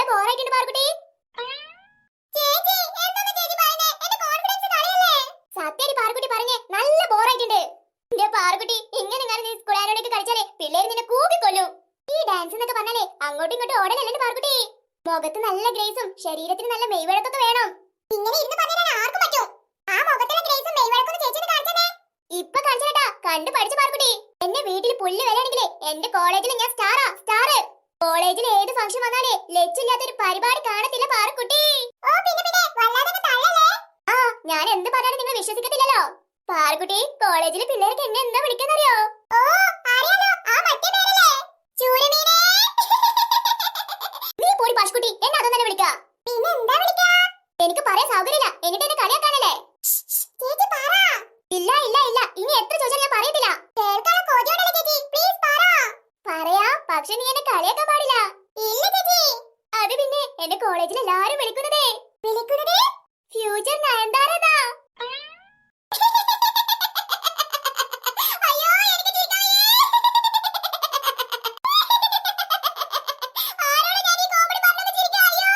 നല്ല ബോറായിട്ടുണ്ട് പാർക്കുട്ടി സത്യടി പാർക്കുട്ടി പറഞ്ഞേ നല്ല ബോറായിട്ടുണ്ട്. എന്റെ പാർക്കുട്ടി ഇങ്ങനെ ഞാൻ നീ സ്കൂൾ ആനോടൊക്കെ കളിച്ചാലേ പിള്ളേര് നിന്നെ കൂക്കിക്കൊല്ലു. ഈ ഡാൻസ് എന്നൊക്കെ പറഞ്ഞാലേ അങ്ങോട്ടും ഇങ്ങോട്ടും ഓടലല്ലേ പാർക്കുട്ടി മുഖത്ത് നല്ല ഗ്രേസും ശരീരത്തിന് നല്ല മെയ്വഴക്കൊക്കെ വേണം. ഇങ്ങനെ ഇരുന്ന് പറഞ്ഞാൽ ആർക്കും പറ്റും. ആ മുഖത്തിലെ ഗ്രേസും മെയ്വഴക്കൊക്കെ ചേച്ചി കാണിച്ചതേ ഇപ്പൊ കാണിച്ചേട്ടാ കണ്ടു പഠിച്ചു പാർക്കുട്ടി എന്റെ വീട്ടിൽ പുല്ല് വരാണെങ്കിലേ എന്റെ കോളേജിൽ ഞാൻ സ്റ്റാറാ സ്റ്റാറ് കോളേജിൽ ഏത് ഫംഗ്ഷൻ വന്നാലേ ലജ്ജില്ലാത്തൊരു പരിപാടി കാണത്തില്ല പാറക്കുട്ടി. ഓ പിന്നെ പിന്നെ വല്ലാതെ തള്ളല്ലേ? ആ ഞാൻ എന്ത് പറഞ്ഞാലും നിങ്ങൾ വിശ്വസിക്കത്തില്ലല്ലോ. പാറക്കുട്ടി കോളേജിലെ പിള്ളേർക്ക് എന്നെ എന്താ വിളിക്കുന്നറിയോ ഓ അറിയാലോ ആ മറ്റേ പേരല്ലേ ചൂരമീനെ നീ പോടി പാഷ്കുട്ടി എന്നെ അതൊന്നല്ല വിളിക്ക പിന്നെ എന്താ വിളിക്ക എനിക്ക് പറയാൻ സൗകര്യമില്ല എന്നിട്ട് എന്നെ കളിയാക്കാനല്ലേ ചേച്ചി പറ ഇല്ല ഇല്ല ഇല്ല ഇനി എത്ര ചോദിച്ചാലും ഞാൻ പറയത്തില്ല കേൾക്കാനുള്ള കൊതിയോടല്ലേ ചേച്ചി പ്ലീസ് പറ പറയാ പക്ഷെ നീ എന്നെ കളിയാക്കാൻ പാടില്ല ഇല്ല ചേച്ചി എന്റെ കോളേജിൽ എല്ലാരും വിളിക്കുന്നതേ. വിളിക്കുന്നതേ? ഫ്യൂച്ചർ നയൻതാരതാ അയ്യോ എനിക്ക് ചിരിക്കാൻ വയ്യ. ആരോടാ ഞാൻ ഈ comedy പറഞ്ഞത് ചിരിക്കാൻ? അയ്യോ.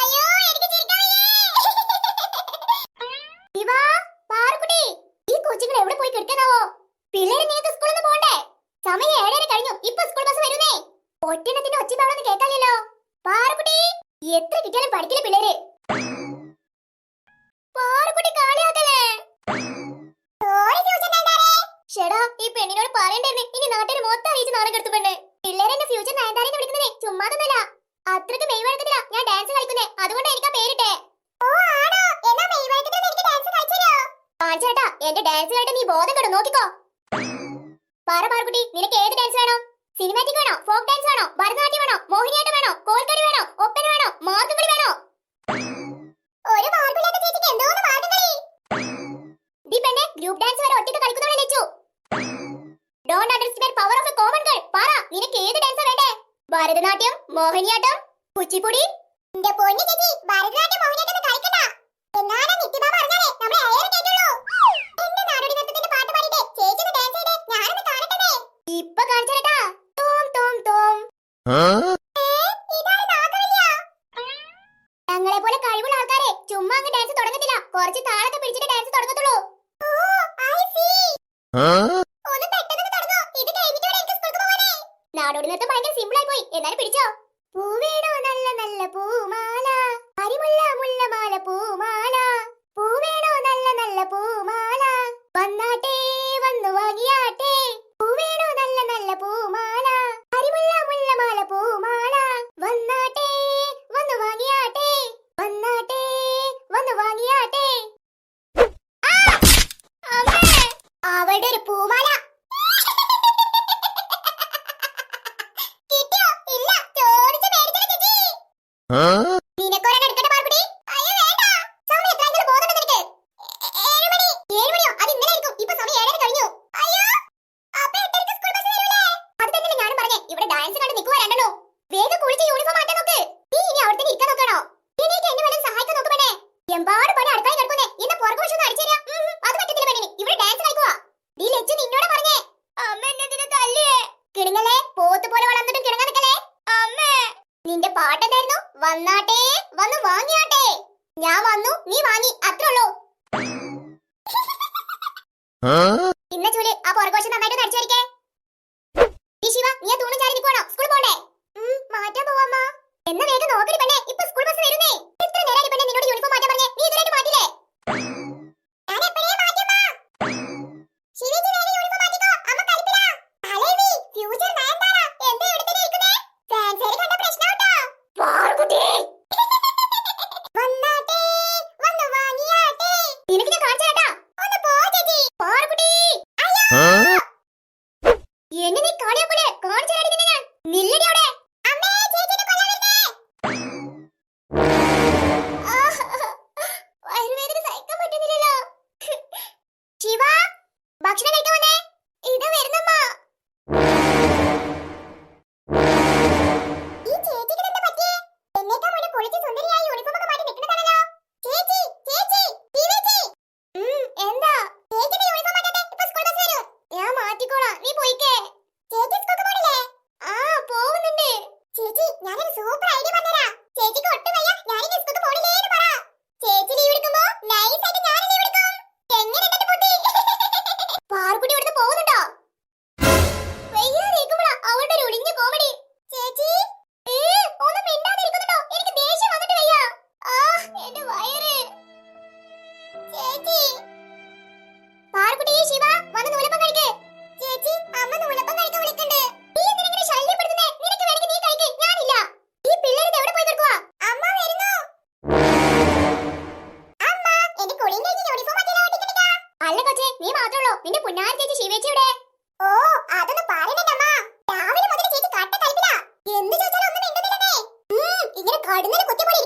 അയ്യോ, എനിക്ക് ചിരിക്കാൻ വയ്യ. ഇവാ, പാറുക്കുട്ടി, ഈ കൊച്ചുങ്ങൾ എവിടെ പോയി കിടക്കാനാവോ പിള്ളേര് നിങ്ങൾക്ക് സ്കൂളിൽ നിന്ന് പോണ്ടേ സമയം ഏഴര കഴിഞ്ഞു ഇപ്പൊ സ്കൂൾ ബസ് വരുന്നേ ഒറ്റണത്തിന്റെ ഒച്ചപ്പാടൊന്നും കേൾക്കാനില്ലല്ലോ പാറുക്കുട്ടി എത്ര കിട്ടിയാലും പഠിക്കില്ല പിള്ളേര് പാറുക്കുട്ടി കാളിയാക്കല്ലേ ഷെടാ ഈ പെണ്ണിനോട് പറയണ്ടായിരുന്നു ഇനി നാട്ടുകാർ മൊത്തം അറിയിച്ച് നാളെ കെടുത്തു പെണ്ണ് പിള്ളേരെ എന്റെ ഫ്യൂച്ചർ നയൻതാരെന്ന് വിളിക്കുന്നതേ ചുമ്മാതൊന്നല്ല. അത്രയ്ക്ക് മെയ് വഴക്കത്തിലാ ഞാൻ ഡാൻസ് കളിക്കുന്നേ. അതുകൊണ്ട് എനിക്ക് ആ പേരിട്ടെ കാണിച്ചേട്ടാ എന്റെ ഡാൻസ് കണ്ടിട്ട് നീ ബോധം കെടും നോക്കിക്കോ. പറ പാർക്കുട്ടി നിനക്ക് ഏത് ഡാൻസ് വേണം? സിനിമാറ്റിക് വേണോ? ഫോക്ക് ഡാൻസ് വേണോ? ഭരതനാട്യം വേണോ മോഹിനിയാട്ടം വേണോ കോൽക്കളി വേണോ ഒപ്പന വേണോ മാർഗംകളി വേണോ ഒരു മാർഗമില്ലാത്ത ചേച്ചിക്ക് എന്തോന്ന് മാർഗംകളി ദീ പെണ്ണെ ഗ്രൂപ്പ് ഡാൻസ് വരെ ഒറ്റയ്ക്ക് കളിക്കുന്നവളെ Lachu don't understand power of a common girl പറ നിനക്ക് ഏത് ഡാൻസാ വേണ്ടേ ഭരതനാട്യം മോഹിനിയാട്ടം കുച്ചിപ്പുടി എന്റെ പൊന്നു ചേച്ചി ഭരതനാട്യം മോഹിനിയാട്ടം കളിക്കണ്ട എന്നാലും നിത്യഭാമ അറിഞ്ഞാലേ നമ്മളെ അയറ് കേട്ടുള്ളൂ എന്റെ നാടോടി നൃത്തത്തിന്റെ പാട്ട് പാടിയിട്ട് ചേച്ചി ഒന്ന് ഡാൻസ് ചെയ്തേ ഞാനൊന്ന് കാണട്ടെ ഇപ്പൊ കാണിച്ചേട്ടാ തോം തോം തോം ഇതാണ് നാഗവല്യ ഞങ്ങളെ പോലെ കഴിവുള്ള ആൾക്കാരെ ചുമ്മാ അങ്ങ് ഡാൻസ് തുടങ്ങത്തില്ല. കുറച്ച് താളൊക്കെ പിടിച്ചിട്ട് ഡാൻസ് തുടങ്ങത്തുള്ളൂ. നാടോടി നൃത്തം ഭയങ്കര സിമ്പിൾ ആയി പോയി. എന്നാലും പിടിച്ചോ. പൂവേണോ നല്ല നല്ല പൂമാല. അരിമുല്ല മുല്ലമാല പൂമാല. പൂവേണോ നല്ല നല്ല പൂമാല. വന്നാട്ടേ വന്നു വാങ്ങിയാട്ടെ പൂവേണോ നല്ല നല്ല പൂമാല അരിമുല്ല മുല്ലമാല പൂമാല വന്നാട്ടെ വന്നു വാങ്ങിയാട്ടെ വന്നാട്ടെ വന്നു വാങ്ങിയാട്ടെ ആ! അമ്മേ! അവളുടെ ഒരു പൂമാല കിട്ടിയോ ഇല്ല ചോദിച്ച മേടിച്ചില്ല ചേച്ചി നിനക്കൊരെണ്ണം എടുക്കട്ടെ പാർക്കുട്ടി? അയ്യോ, വേണ്ട. സമയം എത്രയെങ്കിലും ബോധമുണ്ടോ നിനക്ക്? ഏ- ഏഴ് മണി. ഏഴ് മണിയോ? അത് ഇന്നലെ ആയിരിക്കും. ഇപ്പൊ സമയം ഏഴര കഴിഞ്ഞു. അയ്യോ, അപ്പൊ എട്ടരയ്ക്ക് സ്കൂൾ ബസ് വരൂലേ? അത് തന്നെയല്ലേ ഞാനും പറഞ്ഞേ. ഇവിടെ ഡാൻസ് കണ്ട് നിൽക്കുവാ രണ്ടെണ്ണവും. വേഗം കുളിച്ച് യൂണിഫോം മാറ്റാൻ നോക്ക്. നീ ഇനി അവിടെ തന്നെ ഇരിക്കാൻ നോക്കണോ? എണീറ്റ് എന്നെ വല്ലതും സഹായിക്കാൻ നോക്ക് പെണ്ണേ. എമ്പാട് പണി അടുക്കളയിൽ കിടക്കുന്നേ. ഇന്ന് പുറകു വശം ഒന്ന് അടിച്ചു തരാം. ഉം, ഉം, അത് പറ്റത്തില്ല പെണ്ണിന്. ഇവിടെ ഡാൻസ് കളിക്കുവാ. നീ ലച്ചു നിന്നോടാ പറഞ്ഞേ. അമ്മ എന്നെ എന്തിനാ തല്ലിയേ? കിടുങ്ങല്ലേ പോത്ത് പോലെ വളർന്നിട്ടും കിടങ്ങാൻ നിൽക്കല്ലേ അമ്മേ നിന്റെ പാട്ടെന്തായിരുന്നു? വന്നാട്ടെ വന്ന് വാങ്ങിയാട്ടെ. ഞാൻ വന്നു നീ വാങ്ങി അത്രേ ഉള്ളൂ. ഇന്ന ചൂൽ ആ പുറകോശം നന്നായിട്ട് നടിച്ചായിരിക്കേ ഈ ശിവ നീ തൂണും ചാരി നിൽക്കുവാണോ സ്കൂളിൽ പോണ്ടേ? മാറ്റാൻ പോവാമ്മ എന്നാ വേഗം നോക്കടി പെണ്ണേ ഇപ്പൊ സ്കൂൾ ബസ് വരുന്നേ ഇത്ര നേരം പെണ്ണെ നിന്നോട് യൂണിഫോം മാറ്റാൻ പറഞ്ഞേ നീ ഇതുവരെ മാറ്റില്ലേ ഞാൻ എപ്പോഴേ മാറ്റിയമ്മ ശിവേച്ചി വേഗം യൂണിഫോം മാറ്റിക്കോ അമ്മ കളിപ്പില്ല അലേവി ഫ്യൂച്ചർ നയൻതാര എന്താ ഇവിടെ തന്നെ ഇരിക്കുന്നേ ഫാൻസേര് കണ്ട പ്രശ്നമുണ്ടോ പാർക്കുട്ടി വന്നാട്ടെ വന്നു വാങ്ങിയാട്ടെ നിനക്ക് ഞാൻ കാണിച്ചു തരാട്ടാ ഒന്ന് പോ ചേച്ചി പാർക്കുട്ടി എന്നെ ഉം, ഇങ്ങനെ കടുന്നൽ കുത്തിപ്പൊടി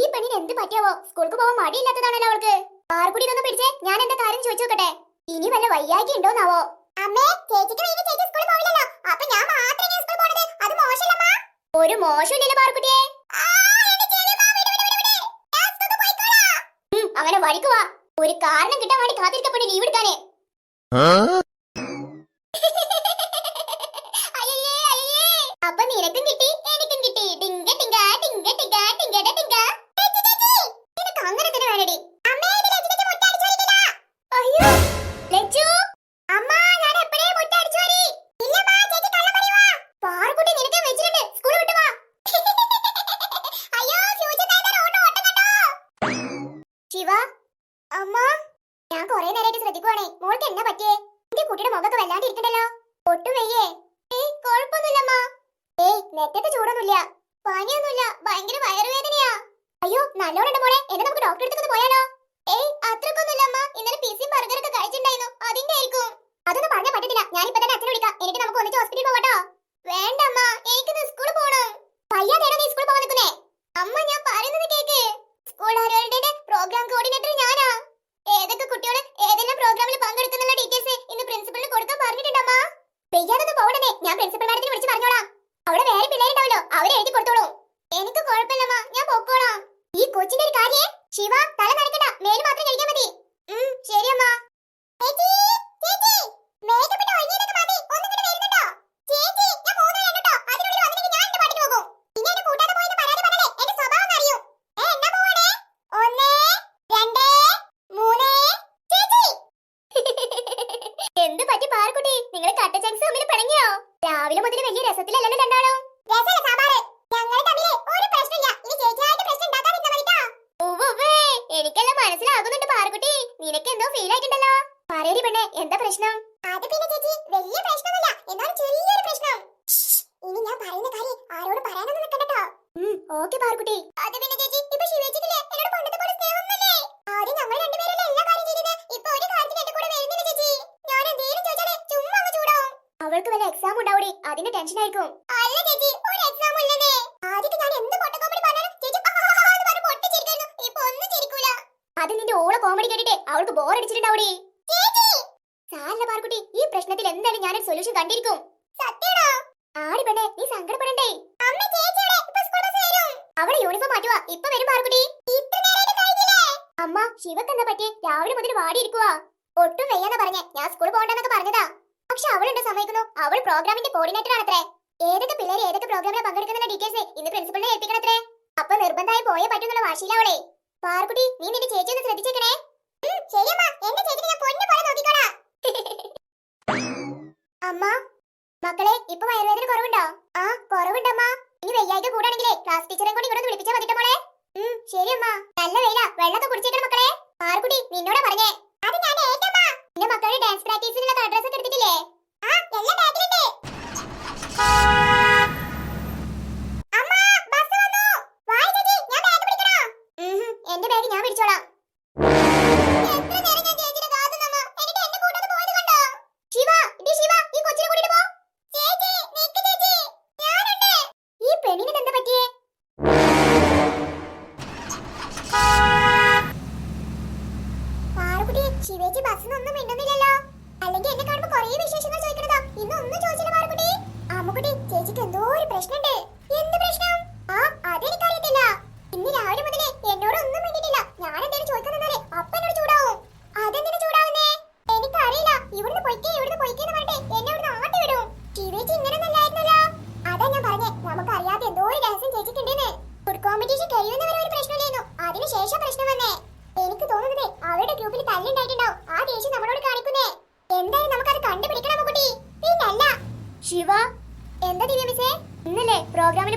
ഈ പെണ്ണിന് എന്ത് പറ്റിയാവോ? സ്കൂൾക്ക് പോവാൻ മടിയില്ലാത്തതാണല്ലോ അവൾക്ക്. ആർക്കുടി ഇതൊന്നും പിടിച്ചേ. ഞാൻ എന്റെ കാര്യം ചോദിച്ചു നോക്കട്ടെ? ഇനി വല്ല വയ്യാക്കി ഉണ്ടോന്നാവോ? അമ്മേ ചേച്ചിക്ക് വേണ്ടി ചേച്ചി സ്കൂളിൽ പോവില്ലല്ലോ. അപ്പൊ ഞാൻ മാത്രമേ സ്കൂളിൽ പോണത്. അത് മോശമല്ലമ്മ ഒരു മോശമില്ലല്ലോ പാർക്കുട്ടിയെ അങ്ങനെ വഴിക്കുവാ ഒരു കാരണം കിട്ടാൻ വേണ്ടി കാത്തിരിക്കപ്പെട്ട് ലീവ് എടുക്കാനേ. നെറ്റത്തെ ചൂടൊന്നുമില്ല. പനിയൊന്നുമില്ല. ഭയങ്കര വയറുവേദനയാ. അയ്യോ നല്ലോണം മോളെ. എന്നെ നമുക്ക് ഡോക്ടർ എടുത്തൊന്ന് പോയാലോ? ഏയ് അത്രക്കൊന്നുമില്ല അമ്മ. ഇന്നലെ പിസിയും ബർഗറൊക്കെ കഴിച്ചിട്ടുണ്ടായിരുന്നു. അതിന്റെ ആയിരിക്കും. അതൊന്നും പറഞ്ഞാൽ പറ്റത്തില്ല. ഞാനിപ്പോ തന്നെ അച്ഛനെ വിളിക്കാം. എനിക്ക് നമുക്ക് ഒന്നിച്ച് ഹോസ്പിറ്റലിൽ പോകട്ടോ വേണ്ട അമ്മ. എനിക്ക് സ്കൂളിൽ പോകണം പയ്യാതെയാണോ നീ സ്കൂളിൽ പോകാൻ നിൽക്കുന്നേ? അമ്മ ഞാൻ പറയുന്നത് കേക്ക്. സ്കൂൾ ആരോഗ്യയുടെ പ്രോഗ്രാം കോർഡിനേറ്റർ ഞാനാ ഏതൊക്കെ കുട്ടികൾ ഏതെല്ലാം പ്രോഗ്രാമിൽ പങ്കെടുക്കുന്നുള്ള ഡീറ്റെയിൽസ് ഇന്ന് പ്രിൻസിപ്പലിന് കൊടുക്കാൻ പറഞ്ഞിട്ടുണ്ടമ്മ പെയ്യാതൊന്ന് പോകണേ ഞാൻ പ്രിൻസിപ്പൽ മാഡത്തിന് വിളിച്ച് പറഞ്ഞോളാം അവിടെ വേറെ പിള്ളേരുണ്ടാവല്ലോ അവരെ എഴുതി കൊടുത്തോളൂ എനിക്ക് കുഴപ്പമില്ലമ്മ ഞാൻ പൊക്കോളാം ഈ കൊച്ചിന്റെ ഒരു കാര്യേ ശിവ തല നനക്കണ്ട മേൽ മാത്രം കഴിക്കാൻ മതി ഉം, ശരി അമ്മ ചേച്ചി ചേച്ചി മേക്കപ്പ് ഇട്ട് ഒരുങ്ങിയതൊക്കെ മതി ഒന്നും കൂടി വരുന്നുണ്ടോ ചേച്ചി ഞാൻ മൂന്ന് കണ്ടോ അതിനുള്ളിൽ വന്നിട്ട് ഞാൻ എന്റെ പാട്ടിന് പോകും ഇനി എന്നെ കൂട്ടാതെ പോയെന്ന് പരാതി പറഞ്ഞേ എന്റെ സ്വഭാവം അറിയൂ ഏ എന്നാ പോവാണേ ഒന്ന് രണ്ട് മൂന്ന് ചേച്ചി എന്ത് പറ്റി പാർക്കുട്ടി നിങ്ങൾ കട്ട ചങ്സ് തമ്മിൽ പിണങ്ങിയോ രാവിലെ മുതൽ വലിയ രസത്തിലല്ലല്ലോ രണ്ടാളും രസമല്ല സാമ്പാറ് ഞങ്ങൾ തമ്മിൽ ഒരു പ്രശ്നമില്ല ഇനി ചേച്ചിയായിട്ട് പ്രശ്നം ഉണ്ടാക്കാതിരുന്ന മതിട്ടാ ഉവ്വേ എനിക്കെല്ലാം മനസ്സിലാകുന്നുണ്ട് പാർക്കുട്ടി നിനക്ക് എന്തോ ഫീൽ ആയിട്ടുണ്ടല്ലോ പറയടി പെണ്ണെ എന്താ പ്രശ്നം അത് പിന്നെ ചേച്ചി വലിയ പ്രശ്നമൊന്നുമില്ല എന്നാൽ ചെറിയൊരു പ്രശ്നം ഇനി ഞാൻ പറയുന്ന കാര്യം ആരോട് പറയാനൊന്നും നിൽക്കണ്ടോ ഓക്കെ പാർക്കുട്ടി അത് പിന്നെ ചേച്ചി ഇപ്പൊ ശിവേച്ചിട്ടില്ലേ എന്നോട് പണ്ടത്തെ പോലെ സ്നേഹമൊന്നുമല്ലേ ആദ്യം ഞങ്ങൾ രണ്ടുപേരല്ലേ എല്ലാ കാര്യം ചെയ്തത് ഇപ്പൊ ഒരു കാര്യത്തിന് എന്റെ കൂടെ വരുന്നില്ല ചേച്ചി ഞാൻ എന്തേലും ചോദിച്ചാലേ ചുമ്മാ അങ്ങ് ചൂടാവും അവൾക്ക് വല്ല എക്സാം ഉണ്ടാവൂടി അതിന്റെ ടെൻഷൻ ആയിരിക്കും അല്ല ചേച്ചി ഒരു എക്സാം ഇല്ലെന്നേ ആദ്യത്തെ ഞാൻ എന്ത് പൊട്ട കോമഡി പറഞ്ഞാലും ചേച്ചി പറഞ്ഞ് പൊട്ടിച്ചിരിക്കുന്നു ഇപ്പൊ ഒന്നും ചിരിക്കൂല അത് നിന്റെ ഓള കോമഡി കേട്ടിട്ട് അവൾക്ക് ബോർ അടിച്ചിട്ടുണ്ടാവൂടി പ്രശ്നത്തിൽ എന്തായാലും ഞാനൊരു സൊല്യൂഷൻ കണ്ടിരിക്കും. ആടി പെണ്ണെ നീ സങ്കടപ്പെടണ്ടേ. അവിടെ യൂണിഫോം മാറ്റുവാ. ഇപ്പൊ വരും പാർക്കുട്ടി അമ്മ ശിവക്ക് എന്താ പറ്റി രാവിലെ മുതൽ വാടി ഇരിക്കുവാ. ഒട്ടും വയ്യാന്ന് പറഞ്ഞേ. ഞാൻ സ്കൂൾ പോകണ്ടെന്നൊക്കെ പറഞ്ഞതാ. പക്ഷെ അവളുണ്ട് സമ്മതിക്കുന്നു? അവൾ പ്രോഗ്രാമിന്റെ കോർഡിനേറ്റർ ആണത്രേ. ഏതൊക്കെ പിള്ളേർ ഏതൊക്കെ പ്രോഗ്രാമിൽ പങ്കെടുക്കുന്ന ഡീറ്റെയിൽസ് ഇന്ന് പ്രിൻസിപ്പളിനെ ഏൽപ്പിക്കണത്രേ. അപ്പൊ നിർബന്ധമായി പോയേ പറ്റുന്നുള്ള വാശിയിലാവളെ പാർക്കുട്ടി നീ നിന്റെ ചേച്ചി ഒന്ന് ശ്രദ്ധിച്ചേക്കണേ. ശരിയമ്മ. എന്റെ ചേച്ചി ഞാൻ പൊന്നു പോലെ നോക്കിക്കോളാം അമ്മ മക്കളെ ഇപ്പൊ വയറുവേദന കുറവുണ്ടോ ആ കുറവുണ്ടമ്മ ഇനി വെയ്യായിട്ട് കൂടാണെങ്കിലേ ക്ലാസ് ടീച്ചറെ കൂടി ഇവിടെ വിളിപ്പിച്ചാ മതിട്ടോ മോളെ ഉം, ശരി അമ്മ നല്ല വെയില വെള്ളമൊക്കെ കുടിച്ചേക്കണം മക്കളെ പാർക്കുട്ടി നിന്നോട് പറഞ്ഞേ. പാറുകുട്ടി ബസ്സിന് ബസ്സിനൊന്നും മിണ്ടുന്നില്ലല്ലോ. അല്ലെങ്കിൽ എന്നെ കാണുമ്പോ കുറേ വിശേഷങ്ങൾ ചോദിക്കണതാ. ഇന്ന് ഒന്നും ചോദിച്ചില്ല പാറുകുട്ടി അമ്മുകുട്ടി ചേച്ചിക്ക് എന്തോ ഒരു പ്രശ്നമുണ്ട് എന്ത് പ്രശ്നം ആ അതെനിക്കറിയത്തില്ല ഇന്ന് രാവിലെ മുതലേ എന്നോട് ഒന്നും മിണ്ടിട്ടില്ല ഞാൻ എന്തെങ്കിലും ചോദിക്കാൻ നിന്നാലേ അപ്പ എന്നോട് ചൂടാവും അതെന്തിനു ചൂടാവുന്നേ എനിക്കറിയില്ല ഇവിടുന്ന് പൊയ്ക്കേ ഇവിടുന്ന് പൊയ്ക്കേ എന്ന് പറഞ്ഞിട്ട് എന്നെ ഇവിടുന്ന് ആട്ടി വിടും ശിവേച്ചി ഇങ്ങനെയൊന്നല്ലായിരുന്നല്ലോ അതാ ഞാൻ പറഞ്ഞേ നമുക്ക് അറിയാതെ എന്തോ ഒരു രഹസ്യം ചേച്ചിക്കുണ്ടെന്ന് ഫുഡ് കോമ്പറ്റീഷൻ കഴിയുന്നവരെ ഒരു പ്രശ്നമില്ലായിരുന്നു അതിനുശേഷം പ്രശ്നം വന്നേ എനിക്ക് തോന്നുന്നത് അവരുടെ ഗ്രൂപ്പിൽ ആ നമ്മളോട് കാണിക്കുന്നേ. കണ്ടുപിടിക്കണം ശിവ എന്താ മിസ്സേ?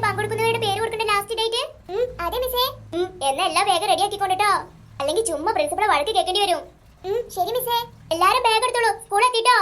പങ്കെടുക്കുന്നവരുടെ പേര് കൊടുക്കേണ്ട ലാസ്റ്റ് ഡേറ്റ്? മിസ്സേ. എല്ലാം വേഗം അല്ലെങ്കിൽ ചുമ്മാ പ്രിൻസിപ്പളെ വഴക്ക് കേൾക്കേണ്ടി വരും. ശരി മിസ്സേ. എല്ലാരും ബാഗ് എടുത്തോളൂ. സ്കൂൾ എത്തിട്ടോ